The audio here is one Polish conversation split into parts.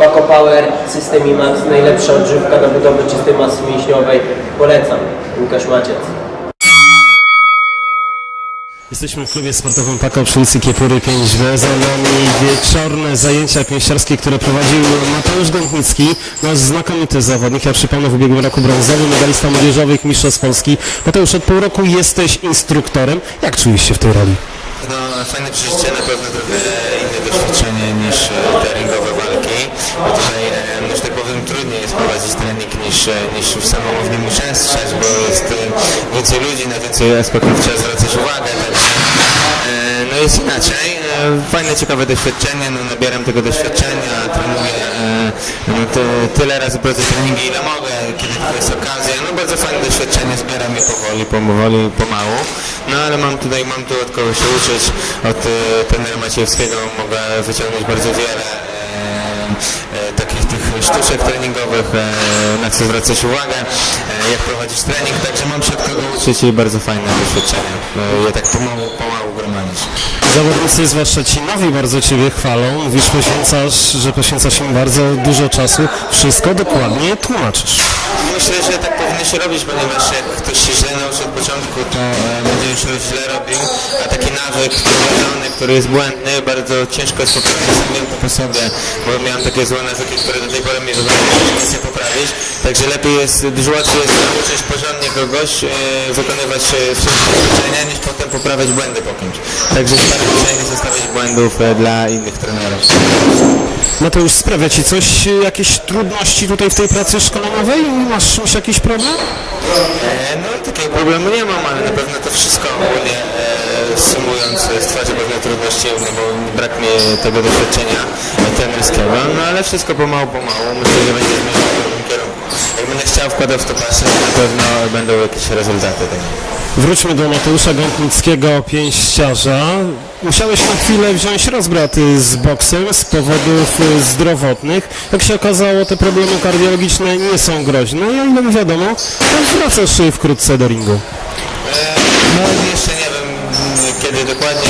Paco Power, System IMAX, najlepsza odżywka na budowę czystej masy mięśniowej. Polecam. Łukasz Maciec. Jesteśmy w klubie sportowym Pako przy ulicy Kiepury 5B. Za nami wieczorne zajęcia pięściarskie, które prowadził Mateusz Gątnicki, nasz znakomity zawodnik. Ja przypomnę w ubiegłym roku brązowy medalista młodzieżowych Mistrzostw Polski. Mateusz, od pół roku jesteś instruktorem. Jak czujesz się w tej roli? No, fajne przeżycie, na pewno trochę inne doświadczenie niż te ringowe więcej aspektów trzeba zwracać uwagę. Także, no jest inaczej. E, Fajne, ciekawe doświadczenie, no, nabieram tego doświadczenia, trenuję e, no, ty, tyle razy prowadzę treningi, ile mogę, kiedy tylko jest okazja. No bardzo fajne doświadczenie, zbieram je powoli, powoli, pomału. No ale mam tutaj, mam tu od kogo się uczyć, od e, trenera Maciejewskiego mogę wyciągnąć bardzo wiele takich tych sztuczek treningowych, e, na co zwracać uwagę, e, jak prowadzić trening, także mam od kogo uczyć i bardzo fajne doświadczenie. E, je tak pomału, pomału gromadzić. Zawodnicy, zwłaszcza ci nowi, bardzo Ciebie chwalą. Mówisz, poświęcasz, że poświęcasz im bardzo dużo czasu. Wszystko dokładnie tłumaczysz. Myślę, że tak powinno się robić, ponieważ jak ktoś się źle nauczy od początku, to e, będzie już źle robił, a taki nawyk wprowadzony, który jest błędny, bardzo ciężko jest poprawić samemu po sobie, bo miałem takie złe nawyki, które do tej pory mi wyglądają, się poprawić, także lepiej jest, dużo łatwiej jest nauczyć porządnie kogoś, e, wykonywać e, wszystkie ćwiczenia, niż potem poprawiać błędy po kimś. Także staram się nie zostawiać błędów e, dla innych trenerów. Mateusz, sprawia Ci coś, jakieś trudności tutaj w tej pracy szkoleniowej? Masz już jakiś problem? E, No takiego problemu nie mam, ale na pewno to wszystko ogólnie e, sumując e, stwarza pewne trudności, no bo brak mi tego doświadczenia e, trenerskiego, no ale wszystko pomału, pomału, myślę, że będzie zmierzał w dobrym kierunku. Jak będę chciał wkładać w to pasję, to na pewno będą jakieś rezultaty tego. Wróćmy do Mateusza Gątnickiego, pięściarza. Musiałeś na chwilę wziąć rozbrat y, z boksem z powodów y, zdrowotnych. Jak się okazało, te problemy kardiologiczne nie są groźne i o ile mi wiadomo, wracasz wkrótce do ringu. E, No jeszcze nie wiem kiedy dokładnie.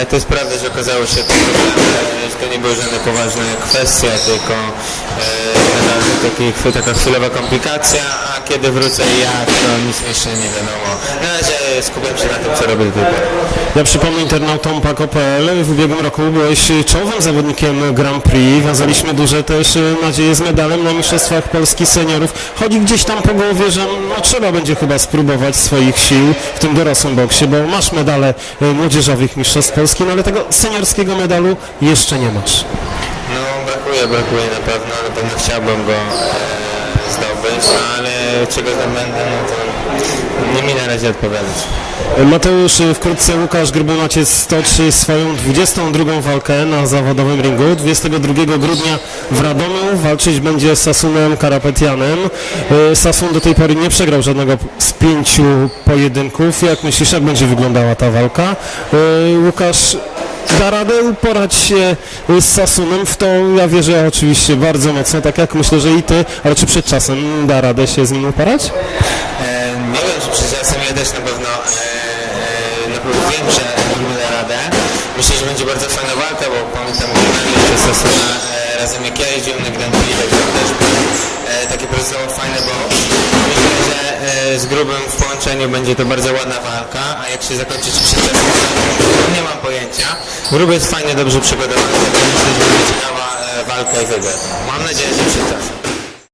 E, To jest prawda, że okazało się e, że to nie były żadne poważne kwestie, tylko e, taki, taka chwilowa komplikacja, a kiedy wrócę i jak, to nic jeszcze nie wiadomo. Na razie skupiam się na tym, co robię do. Ja przypomnę internautom Paco.pl, w ubiegłym roku byłeś czołowym zawodnikiem Grand Prix. Wiązaliśmy duże też nadzieje z medalem na Mistrzostwach Polski Seniorów. Chodzi gdzieś tam po głowie, że no, trzeba będzie chyba spróbować swoich sił w tym dorosłym boksie, bo masz medale y, młodzieżowych Mistrzostw Polski, no ale tego seniorskiego medalu jeszcze nie masz. Brakuje, brakuje na pewno, na pewno chciałbym go e, zdobyć, no ale czego tam będę, no to nie mi na razie odpowiadać. Mateusz, y, wkrótce Łukasz Grybonaciec stoczy swoją 22 walkę na zawodowym ringu. 22 grudnia w Radomiu walczyć będzie z Sasunem Karapetianem. Y, Sasun do tej pory nie przegrał żadnego z pięciu pojedynków. Jak myślisz, jak będzie wyglądała ta walka? Y, Łukasz da radę uporać się z Sasunem, w to ja wierzę oczywiście bardzo mocno, tak jak myślę, że i ty, ale czy przed czasem da radę się z nim uporać? E, nie wiem, czy przed czasem ja też na pewno, e, na pewno wiem, że zrobimy da radę. Myślę, że będzie bardzo fajna walka, bo pamiętam jeszcze Sasuna e, razem jak ja jeździłem na Grand Prix, to też było e, takie bardzo fajne, bo myślę, że e, z grubym w połączeniu będzie to bardzo ładna walka, a jak się zakończy czy przed czasem, to nie mam pojęcia. Gruby jest fajnie, dobrze przygotowany, myślę, że będzie ciekawa e, walka i wygrać. Mam nadzieję, że